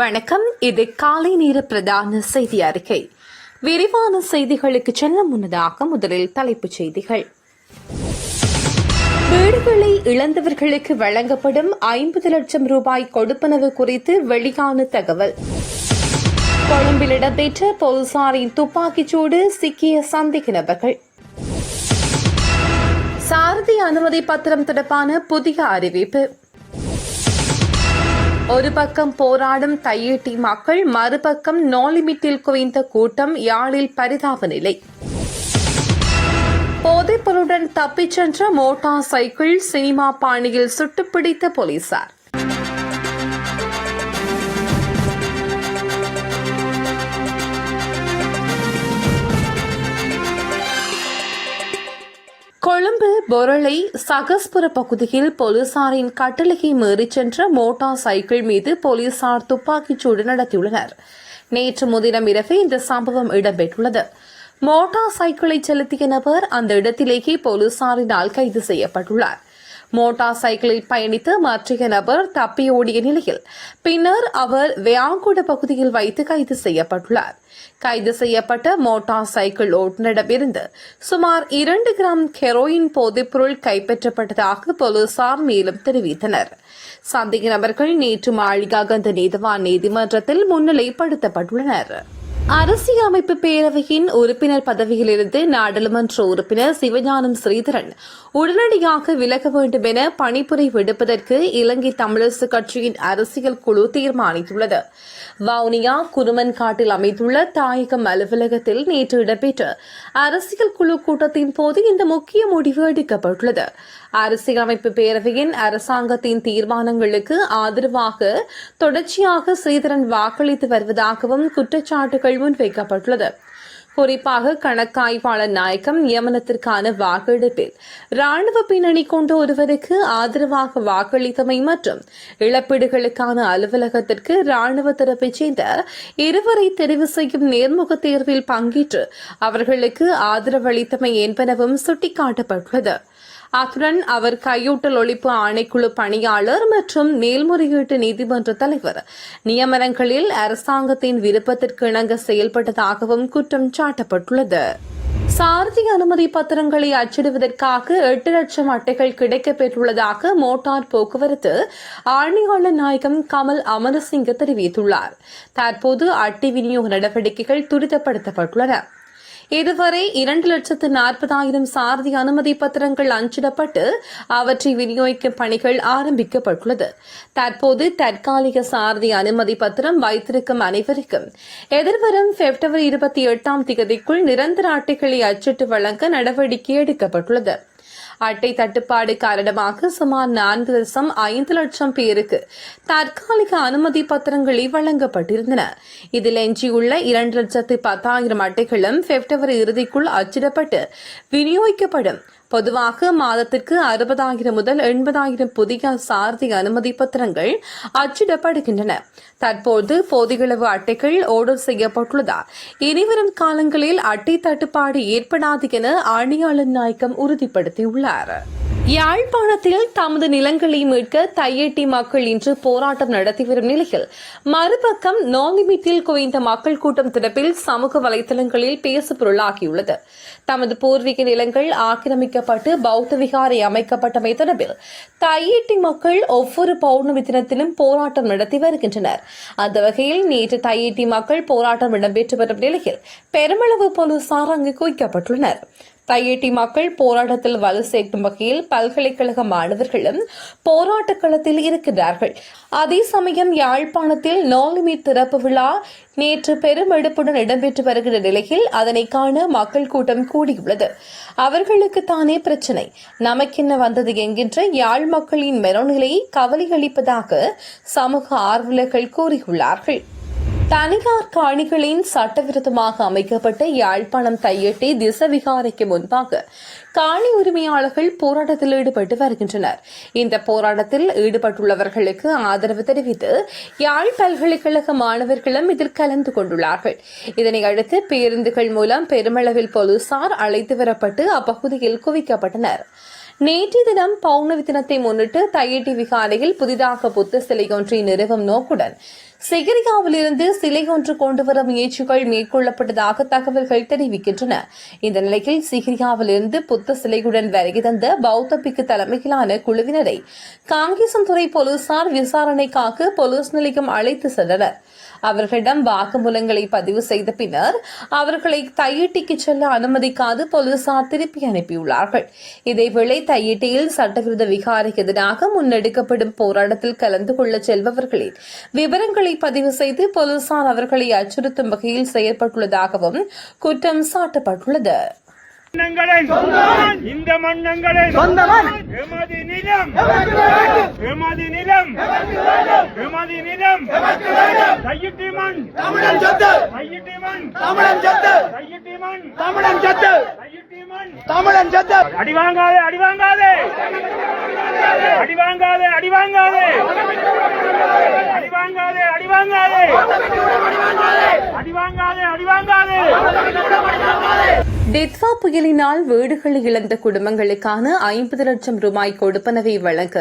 வணக்கம். இது காலை நேர பிரதான செய்தி அறிக்கை. விரிவான செய்திகளுக்கு செல்ல முன்னதாக முதலில் தலைப்புச் செய்திகள். வீடுகளை இழந்தவர்களுக்கு வழங்கப்படும் ஐம்பது லட்சம் ரூபாய் கொடுப்பனவு குறித்து வெளியான தகவல். கொழும்பில் இடம்பெற்ற போலீசாரின் துப்பாக்கிச்சூடு சிக்கிய சந்தேக நபர்கள். சாரதி அனுமதி பத்திரம் தொடர்பான புதிய அறிவிப்பு. ஒரு பக்கம் போராடும் தையீட்டி மக்கள் மறுபக்கம் நோலிமிட்டில் குவிந்த கூட்டம் யாழில் பரிதாப நிலை போதைப்பொருளுடன் தப்பிச் சென்ற மோட்டார் சைக்கிள் சினிமா பாணியில் சுட்டுப்பிடித்த போலீசார். கொழும்பு பொருளை சகஸ்புர பகுதியில் போலீசாரின் கட்டளையை மீறி சென்ற மோட்டார் சைக்கிள் மீது போலீசார் துப்பாக்கிச்சூடு நடத்தியுள்ளனர். நேற்று முதினம் இரவே இந்த சம்பவம் இடம்பெற்றுள்ளது. மோட்டார் சைக்கிளை செலுத்திய நபர் அந்த இடத்திலேயே போலீசாரினால் கைது செய்யப்பட்டுள்ளார். மோட்டார் சைக்கிளில் பயணித்து மற்றைய நபர் தப்பியோடிய நிலையில் பின்னர் அவர் வியாங்குட பகுதியில் வைத்து கைது செய்யப்பட்டுள்ளார். கைது செய்யப்பட்ட மோட்டார் சைக்கிள் ஓட்டுநரிடமிருந்து சுமார் இரண்டு கிராம் ஹெரோயின் போதைப்பொருள் கைப்பற்றப்பட்டதாக போலீசார் மேலும் தெரிவித்தனர். சந்தேக நபர்கள் நேற்று மாளிகாகந்த நீதவான் நீதிமன்றத்தில் முன்னிலைப்படுத்தப்பட்டுள்ளனர். அரசியலமைப்பு பேரவையின் உறுப்பினர் பதவியிலிருந்து நாடாளுமன்ற உறுப்பினர் சிவஞானம் ஸ்ரீதரன் உடனடியாக விலக வேண்டும் என பணிப்புரை விடுப்பதற்கு இலங்கை தமிழரசு கட்சியின் அரசியல் குழு தீர்மானித்துள்ளது. வவுனியா குருமன்காட்டில் அமைந்துள்ள தாயகம் அலுவலகத்தில் நேற்று இடம்பெற்ற அரசியல் குழு கூட்டத்தின் போது இந்த முக்கிய முடிவு எடுக்கப்பட்டுள்ளது. அரசியலமைப்பு பேரவையின் அரசாங்கத்தின் தீர்மானங்களுக்கு ஆதரவாக தொடர்ச்சியாக ஸ்ரீதரன் வாக்களித்து வருவதாகவும் குற்றச்சாட்டுகள் முன்வைக்கப்பட்டுள்ளது. குறிப்பாக கணக்காய்வாளர் நாயக்கம் நியமனத்திற்கான வாக்கெடுப்பில் ராணுவ பின்னணி கொண்ட ஒருவருக்கு ஆதரவாக வாக்களித்தமை மற்றும் இழப்பீடுகளுக்கான அலுவலகத்திற்கு ராணுவ தரப்பைச் சேர்ந்த இருவரை தெரிவு செய்யும் நேர்முக தேர்வில் பங்கேற்று அவர்களுக்கு ஆதரவளித்தமை என்பனவும் சுட்டிக்காட்டப்பட்டுள்ளது. அத்துடன் அவர் கையூட்டல் ஒழிப்பு ஆணைக்குழு பணியாளர் மற்றும் மேல்முறையீட்டு நீதிமன்ற தலைவர். நியமனங்களில் அரசாங்கத்தின் விருப்பத்திற்கு இணங்க செயல்பட்டதாகவும் குற்றம் சாட்டப்பட்டுள்ளது. சாரதி அனுமதி பத்திரங்களை அச்சிடுவதற்காக எட்டு லட்சம் அட்டைகள் கிடைக்கப்பெற்றுள்ளதாக மோட்டார் போக்குவரத்து ஆணையாளர் நாயகம் கமல் அமரசிங்க தெரிவித்துள்ளார். தற்போது அட்டை விநியோக நடவடிக்கைகள் துரிதப்படுத்தப்பட்டுள்ளன. இதுவரை இரண்டு லட்சத்து நாற்பதாயிரம் சாரதி அனுமதி பத்திரங்கள் அஞ்சிடப்பட்டு அவற்றை விநியோகிக்கும் பணிகள் ஆரம்பிக்கப்பட்டுள்ளது. தற்போது தற்காலிக சாரதி அனுமதி பத்திரம் வைத்திருக்கும் அனைவருக்கும் எதிர்வரும் பிப்ரவரி இருபத்தி எட்டாம் தேதிக்குள் நிரந்தர அட்டைகளை அச்சிட்டு வழங்க நடவடிக்கை எடுக்கப்பட்டுள்ளது. அட்டை தட்டுப்பாடு காரணமாக சுமார் நான்கு தசம் ஐந்து லட்சம் பேருக்கு தற்காலிக அனுமதி பத்திரங்களை வழங்கப்பட்டிருந்தன. இதில் எஞ்சியுள்ள இரண்டு லட்சத்து பத்தாயிரம் அட்டைகளும் பிப்ரவரி இறுதிக்குள் அச்சிடப்பட்டு விநியோகிக்கப்படும். பொதுவாக மாதத்திற்கு அறுபதாயிரம் முதல் எண்பதாயிரம் புதிய சாரதி அனுமதி பத்திரங்கள் அச்சிடப்படுகின்றன. தற்போது போதிகளவு அட்டைகள் ஆர்டர் செய்யப்பட்டுள்ளதால் இனிவரும் காலங்களில் அட்டை தட்டுப்பாடு ஏற்படாது என ஆணையாளர் நாயக்கம் உறுதிப்படுத்தியுள்ளார். யாழ்ப்பாணத்தில் தமது நிலங்களை மீட்க தையெட்டி மக்கள் இன்று போராட்டம் நடத்தி வரும் நிலையில் மறுபக்கம் நோலிமிட்டில் குவிந்த மக்கள் கூட்டம் திறப்பில் சமூக வலைதளங்களில் பேசு பொருளாகியுள்ளது. தமது பூர்வீக நிலங்கள் ஆக்கிரமிக்கப்பட்டு பௌத்த விகாரை அமைக்கப்பட்டமை தொடர்பில் தையெட்டி மக்கள் ஒவ்வொரு பௌர்ணமி தினத்திலும் போராட்டம் நடத்தி வருகின்றனர். அந்த வகையில் நேற்று தையெட்டி மக்கள் போராட்டம் இடம்பெற்று வரும் நிலையில் பெருமளவு போலீசார் அங்கு குவிக்கப்பட்டுள்ளனர். தையேட்டி மக்கள் போராட்டத்தில் வலு சேர்க்கும் வகையில் பல்கலைக்கழக மாணவர்களும் போராட்ட களத்தில் இருக்கிறார்கள் அதே சமயம் யாழ்ப்பாணத்தில் நோலிமீட் திறப்பு விழா நேற்று பெருமெடுப்புடன் இடம்பெற்று வருகிற நிலையில் அதனை காண மக்கள் கூட்டம் கூடியுள்ளது. அவர்களுக்கு தானே பிரச்சினை. நமக்கென்ன வந்தது என்கின்ற யாழ் மக்களின் மனோநிலையை கவலை அளிப்பதாக சமூக ஆர்வலர்கள் கூறியுள்ளார்கள். தனியார் காணிகளின் சட்டவிரோதமாக அமைக்கப்பட்ட யாழ்ப்பாணம் தையட்டி திசவிகாரைக்கு முன்பாக காணி உரிமையாளர்கள் போராட்டத்தில் ஈடுபட்டு வருகின்றனர். இந்த போராட்டத்தில் ஈடுபட்டுள்ளவர்களுக்கு ஆதரவு தெரிவித்து யாழ் பல்கலைக்கழக மாணவர்களும் இதில் கலந்து கொண்டுள்ளார்கள். இதனை அடுத்து பேருந்துகள் மூலம் பெருமளவில் போலீசார் அழைத்து வரப்பட்டு அப்பகுதியில் குவிக்கப்பட்டனர். நேற்றைய தினம் பௌர்ணமி தினத்தை முன்னிட்டு தையட்டி விகாரையில் புதிதாக புத்த சிலை ஒன்றை நிறுவும் நோக்குடன் சிகிரியாவிலிருந்து சிலை ஒன்று கொண்டுவர முயற்சிகள் மேற்கொள்ளப்பட்டதாக தகவல்கள் தெரிவிக்கின்றன. இந்த நிலையில் சிகிரியாவிலிருந்து புத்த சிலையுடன் வருகை தந்த பௌத்த பிக்கு தலைமையிலான குழுவினரை காங்கேசன்துறை போலீசார் விசாரணைக்காக போலீஸ் நிலையம் அழைத்து சென்றனர். அவர்களிடம் வாக்குமூலங்களை பதிவு செய்த பின்னர் அவர்களை தையிட்டிக்கு செல்ல அனுமதிக்காது போலீசார் திருப்பி அனுப்பியுள்ளார்கள். இதேவேளை தையிட்டியில் சட்டவிரோத விகாரிக்கு எதிராக முன்னெடுக்கப்படும் போராட்டத்தில் கலந்து கொள்ள செல்பவர்களின் விவரங்களை பதிவு செய்து போலீசார் அவர்களை அச்சுறுத்தும் வகையில் செயற்பட்டுள்ளதாகவும் குற்றம் சாட்டப்பட்டுள்ளது. இந்த மன்னங்களின் எமது நிலம். எமது நிலம். எமது நிலம். கையிட்டி மண். தமிழன் சொத்து. கையிட்டி மண். தமிழன் சொத்து. கையிட்டி மண். தமிழன் சொத்து. கையிட்டி மண். தமிழன் சொத்து. அடி வாங்காதே அடி வாங்காதே. அடி வாங்காதே அடி வாங்காதே. டித்வா புயலினால் வீடுகளை இழந்த குடும்பங்களுக்கான ஐம்பது லட்சம் ரூபாய் கொடுப்பனவை வழங்க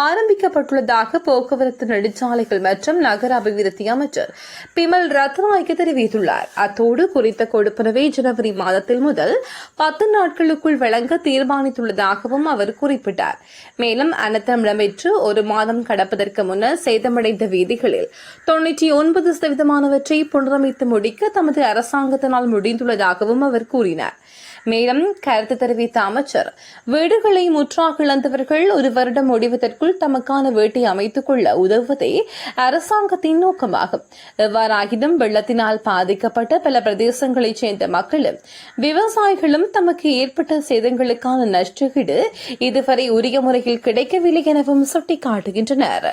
ஆரம்பிக்கப்பட்டுள்ளதாக போக்குவரத்து நெடுஞ்சாலைகள் மற்றும் நகர அபிவிருத்தி அமைச்சர் பிமல் ரத்நாயக்க தெரிவித்துள்ளார். அத்தோடு குறித்த கொடுப்பனவை ஜனவரி மாதத்தில் முதல் பத்து நாட்களுக்குள் வழங்க தீர்மானித்துள்ளதாகவும் அவர் குறிப்பிட்டார். மேலும் அனர்த்தம் இடம்பெற்று ஒரு மாதம் கடப்பதற்கு முன்னர் சேதமடைந்த வீதிகளில் தொன்னூற்றி ஒன்பது சதவீதமானவற்றை புனரமைத்து முடிக்க தமது அரசாங்கத்தினால் முடிந்துள்ளதாகவும் அவர் கூறினார். மேலும் கருத்து தெரிவித்த அமைச்சர் வீடுகளை முற்றாக இழந்தவர்கள் ஒரு வருடம் முடிவதற்குள் தமக்கான வீட்டை அமைத்துக் கொள்ள உதவுவதே அரசாங்கத்தின் நோக்கமாகும். எவ்வாறாகினும் வெள்ளத்தினால் பாதிக்கப்பட்ட பல பிரதேசங்களைச் சேர்ந்த மக்களும் விவசாயிகளும் தமக்கு ஏற்பட்ட சேதங்களுக்கான நஷ்டஈடு இதுவரை உரிய முறையில் கிடைக்கவில்லை எனவும் சுட்டிக்காட்டுகின்றனர்.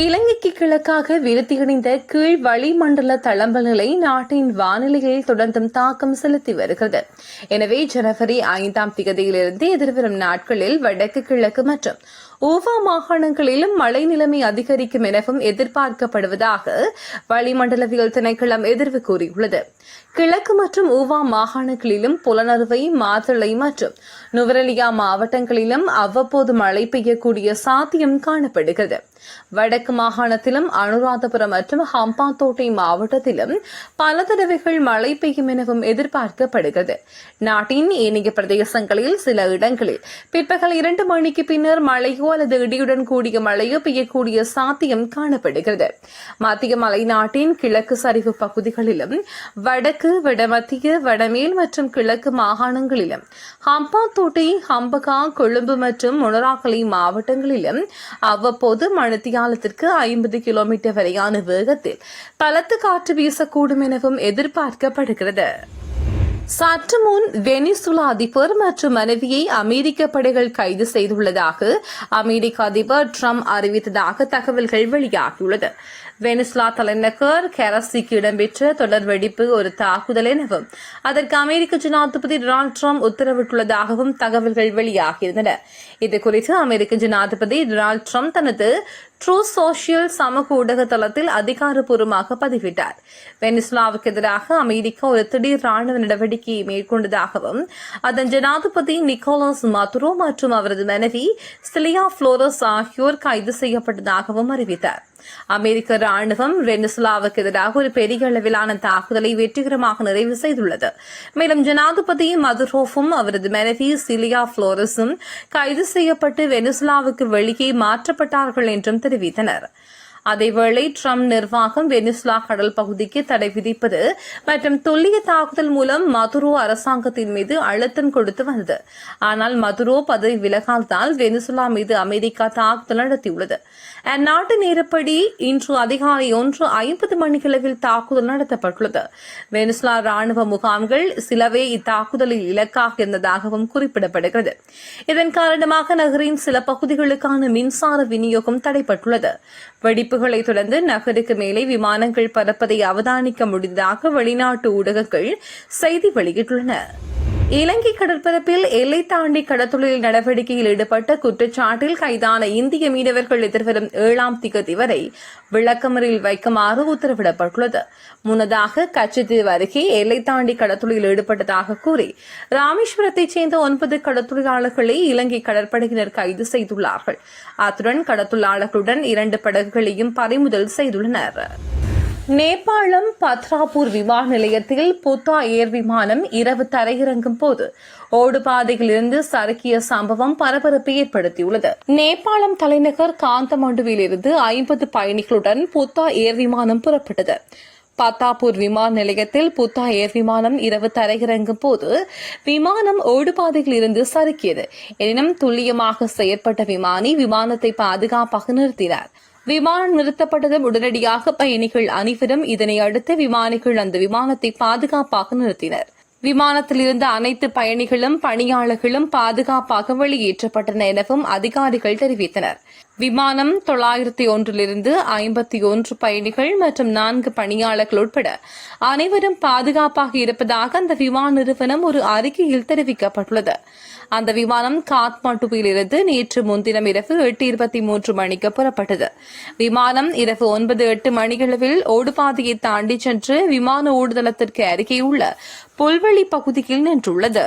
இலங்கைக்கு கிழக்காக விருத்தியடைந்த கீழ் வளிமண்டல தளம்பநிலை நாட்டின் வானிலையில் தொடர்ந்தும் தாக்கம் செலுத்தி வருகிறது. எனவே ஜனவரி ஐந்தாம் திகதியிலிருந்து எதிர்வரும் நாட்களில் வடக்கு கிழக்கு மற்றும் ஊவா மாகாணங்களிலும் மழை நிலைமை அதிகரிக்கும் எனவும் எதிர்பார்க்கப்படுவதாக வளிமண்டலவியல் திணைக்களம் எதிர்வு கூறியுள்ளது. கிழக்கு மற்றும் ஊவா மாகாணங்களிலும் புலனறுவை மாத்தளை மற்றும் நுவரலியா மாவட்டங்களிலும் அவ்வப்போது மழை பெய்யக்கூடிய சாத்தியம் காணப்படுகிறது. வடக்கு மாகாணத்திலும் அனுராதபுரம் மற்றும் ஹம்பாந்தோட்டை மாவட்டத்திலும் பல தடவைகள் மழை பெய்யும் எனவும் எதிர்பார்க்கப்படுகிறது. நாட்டின் ஏனைய பிரதேசங்களில் சில இடங்களில் பிற்பகல் இரண்டு மணிக்கு பின்னர் மழையோ அல்லது இடியுடன் கூடிய மழையோ பெய்யக்கூடிய சாத்தியம் காணப்படுகிறது. மத்திய மலைநாட்டின் கிழக்கு சரிவு பகுதிகளிலும் வடக்கு வடமத்திய வடமேல் மற்றும் கிழக்கு மாகாணங்களிலும் ஹம்பாந்தோட்டை ஹம்பகா கொழும்பு மற்றும் மொனராகலை மாவட்டங்களிலும் அவ்வப்போது மழை மணித்தியாலத்திற்கு ஐம்பது கிலோமீட்டர் வரையான வேகத்தில் பலத்த காற்று வீசக்கூடும் எனவும் எதிர்பார்க்கப்படுகிறது. சற்று முன் வெனிசுலா அதிபர் மற்றும் மனைவியை அமெரிக்க படைகள் கைது செய்துள்ளதாக அமெரிக்க அதிபர் ட்ரம்ப் அறிவித்ததாக தகவல்கள் வெளியாகியுள்ளது. வெனிசுலா தலைநகர் கெரசிக்கு இடம்பெற்ற தொடர் வெடிப்பு ஒரு தாக்குதல் எனவும் அதற்கு அமெரிக்க ஜனாதிபதி டொனால்டு ட்ரம்ப் உத்தரவிட்டுள்ளதாகவும் தகவல்கள் வெளியாகியிருந்தன. இதுகுறித்து அமெரிக்க ஜனாதிபதி டொனால்டு ட்ரம்ப் தனது ட்ரூ சோஷியல் சமூக ஊடக தளத்தில் அதிகாரப்பூர்வமாக பதிவிட்டார். வெனிசுலாவுக்கு எதிராக அமெரிக்கா ஒரு திடீர் ராணுவ நடவடிக்கையை மேற்கொண்டதாகவும் அதன் ஜனாதிபதி நிக்கோலஸ் மதுரோ மற்றும் அவரது மனைவி சிலியா புளோரஸ் ஆகியோர் கைது செய்யப்பட்டதாகவும் அறிவித்தார். அமெரிக்க ராணுவம் வெனிசுலாவுக்கு எதிராக ஒரு பெரிய அளவிலான தாக்குதலை வெற்றிகரமாக நிறைவு செய்துள்ளது. மேலும் ஜனாதிபதி மதுரோஃபும் அவரது மனைவி சிலியா புளோரஸும் கைது செய்யப்பட்டு வெனிசுலாவுக்கு வெளியே மாற்றப்பட்டார்கள் என்றும் தெரிவித்தனர். அதேவேளை ட்ரம்ப் நிர்வாகம் வெனிசுலா கடல் பகுதிக்கு தடை விதிப்பது மற்றும் துல்லிய தாக்குதல் மூலம் மதுரோ அரசாங்கத்தின் மீது அழுத்தம் கொடுத்து வந்தது. ஆனால் மதுரோ பதவி விலகாததால் வெனிசுலா மீது அமெரிக்கா தாக்குதல் நடத்தியுள்ளது. அந்நாட்டு நேரப்படி இன்று அதிகாலை ஒன்று ஐம்பது மணிகளவில் தாக்குதல் நடத்தப்பட்டுள்ளது. வெனிசுலா ராணுவ முகாம்கள் சிலவே இத்தாக்குதலில் இலக்காக இருந்ததாகவும் குறிப்பிடப்படுகிறது. இதன் காரணமாக நகரின் சில பகுதிகளுக்கான மின்சார விநியோகம் தடைப்பட்டுள்ளது வெடிப்புகளை தொடர்ந்து நகருக்கு மேலே விமானங்கள் பறப்பதை அவதானிக்க முடிந்ததாக வெளிநாட்டு ஊடகங்கள் செய்தி வெளியிட்டுள்ளன. இலங்கை கடற்பரப்பில் எல்லை தாண்டி கடத்தொழில் நடவடிக்கையில் ஈடுபட்ட குற்றச்சாட்டில் கைதான இந்திய மீனவர்கள் எதிர்வரும் ஏழாம் திகதி வரை விளக்கமறில் வைக்குமாறு உத்தரவிடப்பட்டுள்ளது. முன்னதாக கச்சத்தீவு அருகே எல்லை தாண்டி கடத்தொழில் ஈடுபட்டதாக கூறி ராமேஸ்வரத்தைச் சேர்ந்த ஒன்பது கடத்தொழிலாளர்களை இலங்கை கடற்படையினர் கைது செய்துள்ளார்கள். அத்துடன் கடத்தொழிலாளர்களுடன் இரண்டு படகுகளையும் பறிமுதல் செய்துள்ளனர். நேபாளம் பத்ராபூர் விமான நிலையத்தில் புத்தா ஏர் விமானம் இரவு தரையிறங்கும் போது ஓடுபாதையிலிருந்து சறுக்கிய சம்பவம் பரபரப்பை ஏற்படுத்தியுள்ளது. நேபாளம் தலைநகர் காந்தமண்டுவிலிருந்து ஐம்பது பயணிகளுடன் புத்தா ஏர் விமானம் புறப்பட்டது. பத்தாப்பூர் விமான நிலையத்தில் புத்தா ஏர் விமானம் இரவு தரையிறங்கும் போது விமானம் ஓடுபாதையில் இருந்து சறுக்கியது. எனினும் துல்லியமாக செயற்பட்ட விமானி விமானத்தை பாதுகாப்பாக நிறுத்தினார். விமானம் நிறுத்தப்பட்டதும் உடனடியாக பயணிகள் அனைவரும் இதனை அடுத்து விமானிகள் அந்த விமானத்தை பாதுகாப்பாக நிறுத்தினர். விமானத்தில் இருந்த அனைத்து பயணிகளும் பணியாளர்களும் பாதுகாப்பாக வெளியேற்றப்பட்டனர் எனவும் அதிகாரிகள் தெரிவித்தனர். விமானம் தொள்ளாயிரத்தி ஒன்றிலிருந்து ஐம்பத்தி ஒன்று பயணிகள் மற்றும் நான்கு பணியாளர்கள் உட்பட அனைவரும் பாதுகாப்பாக இருப்பதாக அந்த விமான நிறுவனம் ஒரு அறிக்கையில் தெரிவிக்கப்பட்டுள்ளது. அந்த விமானம் காத்மாண்டுவிலிருந்து நேற்று முன்தினம் இரவு எட்டு இருபத்தி மூன்று மணிக்கு புறப்பட்டது. விமானம் இரவு ஒன்பது எட்டு மணிகளவில் ஓடுபாதையை தாண்டி சென்று விமான ஓடுதளத்திற்கு அருகே உள்ள புல்வெளி பகுதியில் நின்றுள்ளது.